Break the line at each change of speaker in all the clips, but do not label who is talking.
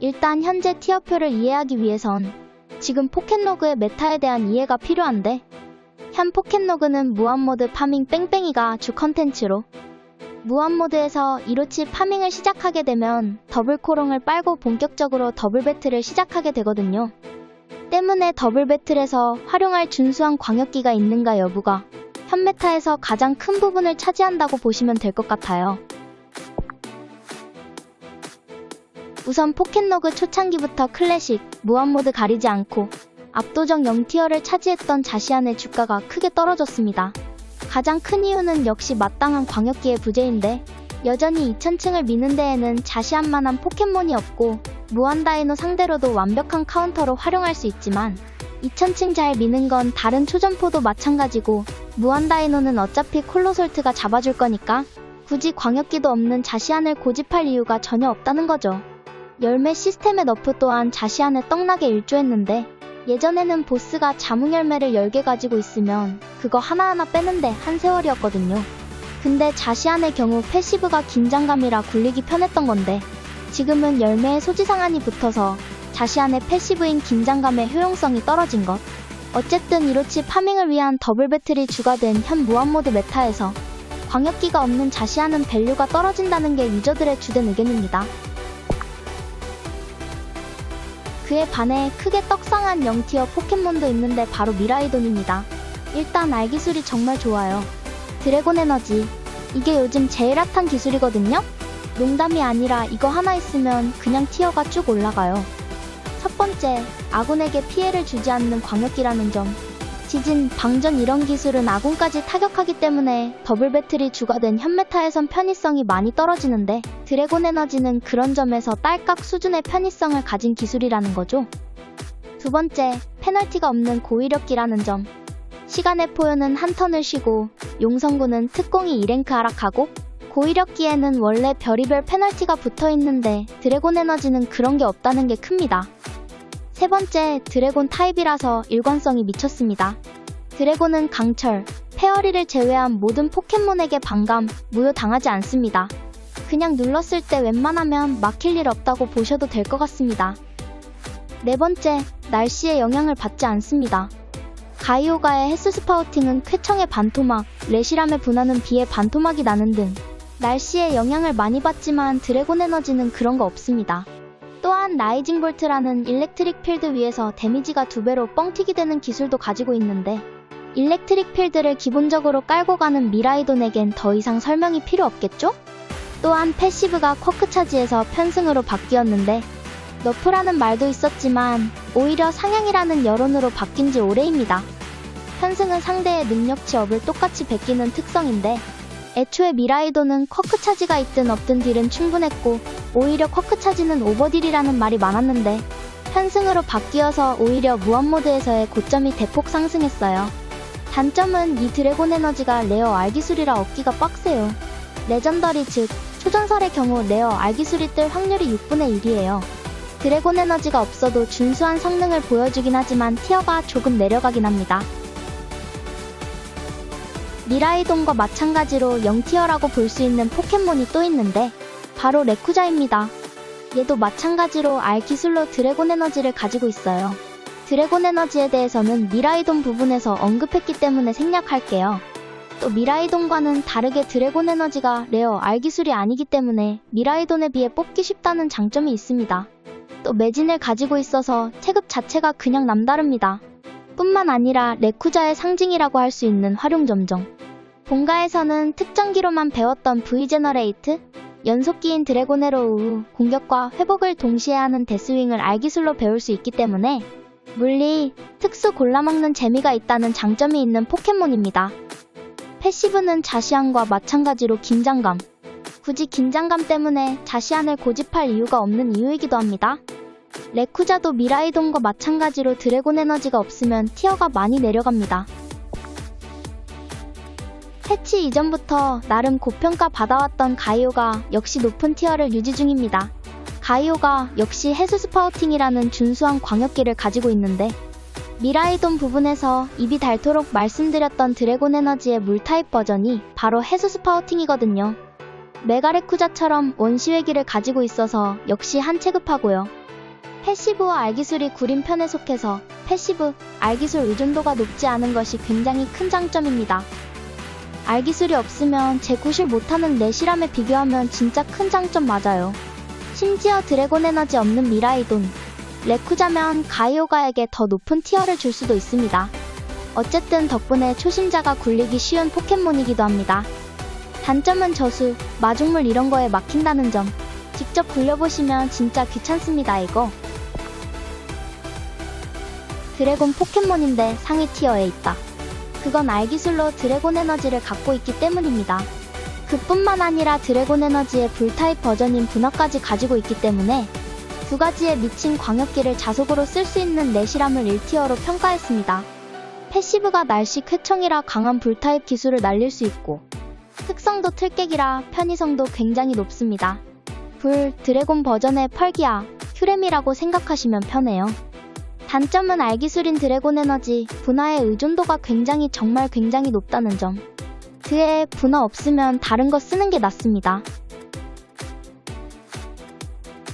일단 현재 티어표를 이해하기 위해선 지금 포켓로그의 메타에 대한 이해가 필요한데 현 포켓로그는 무한모드 파밍 뺑뺑이가 주 컨텐츠로 무한모드에서 이로치 파밍을 시작하게 되면 더블 코롱을 빨고 본격적으로 더블 배틀을 시작하게 되거든요. 때문에 더블 배틀에서 활용할 준수한 광역기가 있는가 여부가 현 메타에서 가장 큰 부분을 차지한다고 보시면 될 것 같아요. 우선 포켓로그 초창기부터 클래식, 무한모드 가리지 않고 압도적 0티어를 차지했던 자시안의 주가가 크게 떨어졌습니다. 가장 큰 이유는 역시 마땅한 광역기의 부재인데 여전히 2000층을 미는 데에는 자시안만한 포켓몬이 없고 무한다이노 상대로도 완벽한 카운터로 활용할 수 있지만 2000층 잘 미는 건 다른 초점포도 마찬가지고 무한다이노는 어차피 콜로솔트가 잡아줄 거니까 굳이 광역기도 없는 자시안을 고집할 이유가 전혀 없다는 거죠. 열매 시스템의 너프 또한 자시안을 떡나게 일조했는데 예전에는 보스가 자몽열매를 10개 가지고 있으면 그거 하나하나 빼는데 한 세월이었거든요. 근데 자시안의 경우 패시브가 긴장감이라 굴리기 편했던 건데 지금은 열매에 소지상한이 붙어서 자시안의 패시브인 긴장감의 효용성이 떨어진 것. 어쨌든 이로치 파밍을 위한 더블 배틀이 주가 된 현 무한모드 메타에서 광역기가 없는 자시안은 밸류가 떨어진다는 게 유저들의 주된 의견입니다. 그에 반해 크게 떡상한 0티어 포켓몬도 있는데 바로 미라이돈입니다. 일단 알 기술이 정말 좋아요. 드래곤 에너지. 이게 요즘 제일 핫한 기술이거든요? 농담이 아니라 이거 하나 있으면 그냥 티어가 쭉 올라가요. 첫 번째, 아군에게 피해를 주지 않는 광역기라는 점. 지진, 방전 이런 기술은 아군까지 타격하기 때문에 더블 배틀이 주가 된 현메타에선 편의성이 많이 떨어지는데 드래곤 에너지는 그런 점에서 딸깍 수준의 편의성을 가진 기술이라는 거죠. 두 번째, 페널티가 없는 고위력기라는 점. 시간의 포효는 한 턴을 쉬고 용성구는 특공이 2랭크 하락하고 고위력기에는 원래 별의별 페널티가 붙어 있는데 드래곤 에너지는 그런 게 없다는 게 큽니다. 세 번째, 드래곤 타입이라서 일관성이 미쳤습니다. 드래곤은 강철, 페어리를 제외한 모든 포켓몬에게 반감, 무효당하지 않습니다. 그냥 눌렀을 때 웬만하면 막힐 일 없다고 보셔도 될 것 같습니다. 네 번째, 날씨에 영향을 받지 않습니다. 가이오가의 헬스 스파우팅은 쾌청의 반토막, 레시람의 분화는 비의 반토막이 나는 등 날씨에 영향을 많이 받지만 드래곤 에너지는 그런 거 없습니다. 또한 라이징 볼트라는 일렉트릭 필드 위에서 데미지가 두 배로 뻥튀기 되는 기술도 가지고 있는데 일렉트릭 필드를 기본적으로 깔고 가는 미라이돈에겐 더 이상 설명이 필요 없겠죠? 또한 패시브가 쿼크 차지에서 편승으로 바뀌었는데 너프라는 말도 있었지만 오히려 상향이라는 여론으로 바뀐 지 오래입니다. 편승은 상대의 능력치 업을 똑같이 베끼는 특성인데 애초에 미라이도는 쿼크 차지가 있든 없든 딜은 충분했고 오히려 쿼크 차지는 오버딜이라는 말이 많았는데 편승으로 바뀌어서 오히려 무한모드에서의 고점이 대폭 상승했어요. 단점은 이 드래곤 에너지가 레어 알기술이라 얻기가 빡세요. 레전더리 즉 초전설의 경우 레어 알기술이 뜰 확률이 6분의 1이에요. 드래곤 에너지가 없어도 준수한 성능을 보여주긴 하지만 티어가 조금 내려가긴 합니다. 미라이돈과 마찬가지로 0티어라고 볼 수 있는 포켓몬이 또 있는데 바로 레쿠자입니다. 얘도 마찬가지로 알 기술로 드래곤 에너지를 가지고 있어요. 드래곤 에너지에 대해서는 미라이돈 부분에서 언급했기 때문에 생략할게요. 또 미라이돈과는 다르게 드래곤 에너지가 레어 알 기술이 아니기 때문에 미라이돈에 비해 뽑기 쉽다는 장점이 있습니다. 또 매진을 가지고 있어서 체급 자체가 그냥 남다릅니다. 뿐만 아니라 레쿠자의 상징이라고 할 수 있는 활용 점정. 본가에서는 특정기로만 배웠던 V 제너레이트, 연속기인 드래곤에로 우 공격과 회복을 동시에 하는 데스윙을 알기술로 배울 수 있기 때문에 물리, 특수 골라먹는 재미가 있다는 장점이 있는 포켓몬입니다. 패시브는 자시안과 마찬가지로 긴장감. 굳이 긴장감 때문에 자시안을 고집할 이유가 없는 이유이기도 합니다. 레쿠자도 미라이돈과 마찬가지로 드래곤 에너지가 없으면 티어가 많이 내려갑니다. 패치 이전부터 나름 고평가 받아왔던 가이오가 역시 높은 티어를 유지 중입니다. 가이오가 역시 해수 스파우팅이라는 준수한 광역기를 가지고 있는데 미라이돈 부분에서 입이 닳도록 말씀드렸던 드래곤 에너지의 물 타입 버전이 바로 해수 스파우팅이거든요. 메가레쿠자처럼 원시회기를 가지고 있어서 역시 한 체급하고요. 패시브와 알기술이 구린 편에 속해서 패시브, 알기술 의존도가 높지 않은 것이 굉장히 큰 장점입니다. 알기술이 없으면 재구실 못하는 내실함에 비교하면 진짜 큰 장점 맞아요. 심지어 드래곤 에너지 없는 미라이돈, 레쿠자면 가이오가에게 더 높은 티어를 줄 수도 있습니다. 어쨌든 덕분에 초심자가 굴리기 쉬운 포켓몬이기도 합니다. 단점은 저수, 마중물 이런 거에 막힌다는 점. 직접 굴려보시면 진짜 귀찮습니다, 이거. 드래곤 포켓몬인데 상위 티어에 있다. 그건 알기술로 드래곤 에너지를 갖고 있기 때문입니다. 그뿐만 아니라 드래곤 에너지의 불타입 버전인 분화까지 가지고 있기 때문에 두 가지의 미친 광역기를 자속으로 쓸 수 있는 내실함을 1티어로 평가했습니다. 패시브가 날씨 쾌청이라 강한 불타입 기술을 날릴 수 있고 특성도 틀깨기라 편의성도 굉장히 높습니다. 불, 드래곤 버전의 펄기아, 큐렘이라고 생각하시면 편해요. 단점은 알기술인 드래곤 에너지, 분화의 의존도가 굉장히 정말 굉장히 높다는 점. 그에 분화 없으면 다른 거 쓰는 게 낫습니다.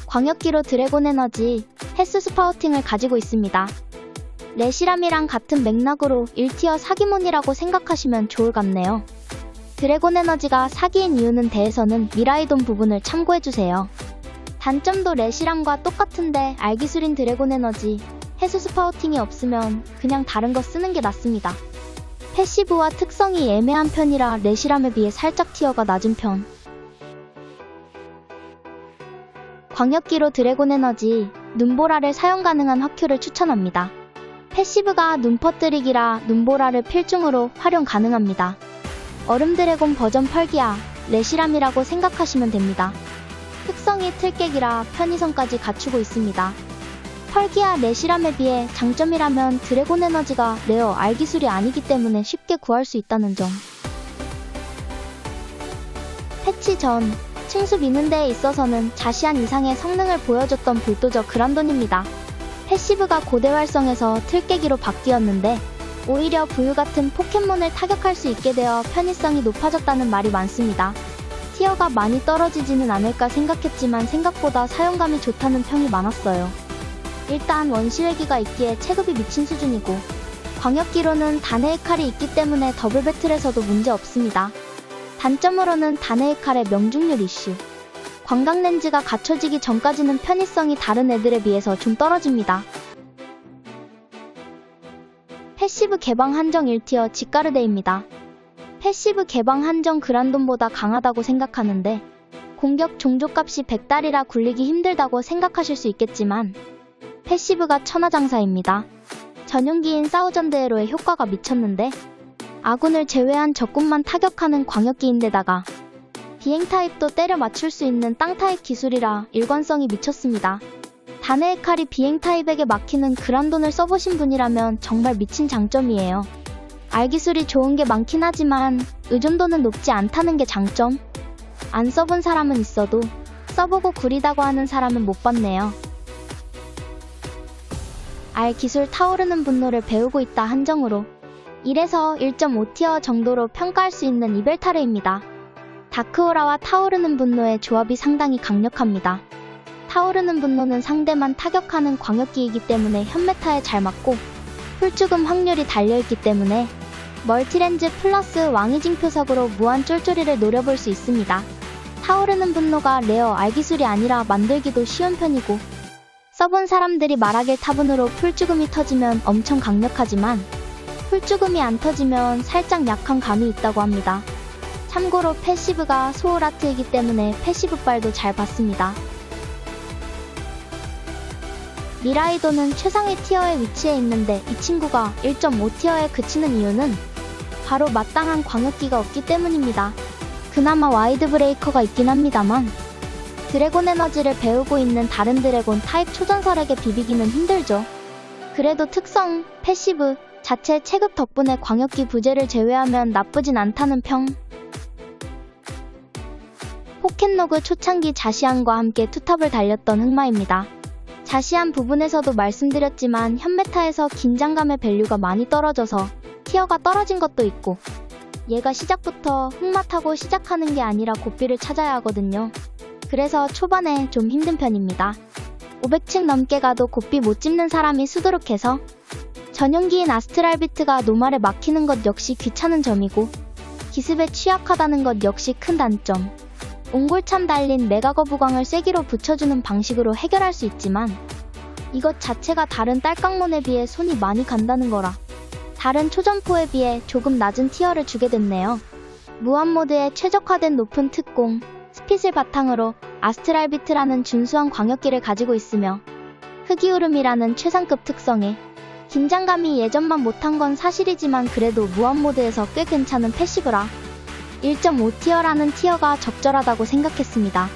광역기로 드래곤 에너지, 헬스 스파우팅을 가지고 있습니다. 레시람이랑 같은 맥락으로 1티어 사기몬이라고 생각하시면 좋을 것 같네요. 드래곤 에너지가 사기인 이유는 대해서는 미라이돈 부분을 참고해주세요. 단점도 레시람과 똑같은데 알기술인 드래곤 에너지, 해수 스파우팅이 없으면 그냥 다른 거 쓰는 게 낫습니다. 패시브와 특성이 애매한 편이라 레시람에 비해 살짝 티어가 낮은 편. 광역기로 드래곤 에너지, 눈보라를 사용 가능한 화큐를 추천합니다. 패시브가 눈 퍼뜨리기라 눈보라를 필중으로 활용 가능합니다. 얼음 드래곤 버전 펄기야, 레시람이라고 생각하시면 됩니다. 특성이 틀깨기라 편의성까지 갖추고 있습니다. 펄기야 레시람에 비해 장점이라면 드래곤 에너지가 레어 알 기술이 아니기 때문에 쉽게 구할 수 있다는 점. 패치 전, 층수 미는 데에 있어서는 자시한 이상의 성능을 보여줬던 불도저 그란돈입니다. 패시브가 고대 활성에서 틀깨기로 바뀌었는데 오히려 부유 같은 포켓몬을 타격할 수 있게 되어 편의성이 높아졌다는 말이 많습니다. 티어가 많이 떨어지지는 않을까 생각했지만 생각보다 사용감이 좋다는 평이 많았어요. 일단 원시회기가 있기에 체급이 미친 수준이고 광역기로는 다네의 칼이 있기 때문에 더블 배틀에서도 문제 없습니다. 단점으로는 다네의 칼의 명중률 이슈. 광각 렌즈가 갖춰지기 전까지는 편의성이 다른 애들에 비해서 좀 떨어집니다. 패시브 개방 한정 1티어 지까르데입니다. 패시브 개방 한정 그란돈보다 강하다고 생각하는데 공격 종족값이 100달이라 굴리기 힘들다고 생각하실 수 있겠지만 패시브가 천하장사입니다. 전용기인 사우전드에로의 효과가 미쳤는데 아군을 제외한 적군만 타격하는 광역기인데다가 비행 타입도 때려 맞출 수 있는 땅 타입 기술이라 일관성이 미쳤습니다. 다네의 칼이 비행 타입에게 막히는 그란돈을 써보신 분이라면 정말 미친 장점이에요. 알기술이 좋은 게 많긴 하지만 의존도는 높지 않다는 게 장점. 안 써본 사람은 있어도 써보고 구리다고 하는 사람은 못 봤네요. 알 기술 타오르는 분노를 배우고 있다 한정으로 1에서 1.5티어 정도로 평가할 수 있는 이벨타르입니다. 다크오라와 타오르는 분노의 조합이 상당히 강력합니다. 타오르는 분노는 상대만 타격하는 광역기이기 때문에 현메타에 잘 맞고 풀죽음 확률이 달려있기 때문에 멀티렌즈 플러스 왕이징 표석으로 무한 쫄쫄이를 노려볼 수 있습니다. 타오르는 분노가 레어 알기술이 아니라 만들기도 쉬운 편이고 써본 사람들이 말하길 타분으로 풀죽음이 터지면 엄청 강력하지만 풀죽음이 안 터지면 살짝 약한 감이 있다고 합니다. 참고로 패시브가 소울 아트이기 때문에 패시브 발도 잘 받습니다. 미라이도는 최상위 티어에 위치해 있는데 이 친구가 1.5 티어에 그치는 이유는 바로 마땅한 광역기가 없기 때문입니다. 그나마 와이드 브레이커가 있긴 합니다만 드래곤 에너지를 배우고 있는 다른 드래곤 타입 초전설에게 비비기는 힘들죠. 그래도 특성, 패시브, 자체 체급 덕분에 광역기 부재를 제외하면 나쁘진 않다는 평. 포켓로그 초창기 자시안과 함께 투탑을 달렸던 흑마입니다. 자시안 부분에서도 말씀드렸지만 현메타에서 긴장감의 밸류가 많이 떨어져서 티어가 떨어진 것도 있고 얘가 시작부터 흑마 타고 시작하는 게 아니라 고삐를 찾아야 하거든요. 그래서 초반에 좀 힘든 편입니다. 500층 넘게 가도 곱비 못 찝는 사람이 수두룩해서 전용기인 아스트랄 비트가 노말에 막히는 것 역시 귀찮은 점이고 기습에 취약하다는 것 역시 큰 단점. 옹골참 달린 메가 거부광을 쐐기로 붙여주는 방식으로 해결할 수 있지만 이것 자체가 다른 딸깍몬에 비해 손이 많이 간다는 거라 다른 초점포에 비해 조금 낮은 티어를 주게 됐네요. 무한모드에 최적화된 높은 특공, 스핏을 바탕으로 아스트랄비트라는 준수한 광역기를 가지고 있으며 흑이오름이라는 최상급 특성에 긴장감이 예전만 못한 건 사실이지만 그래도 무한모드에서 꽤 괜찮은 패시브라 1.5티어라는 티어가 적절하다고 생각했습니다.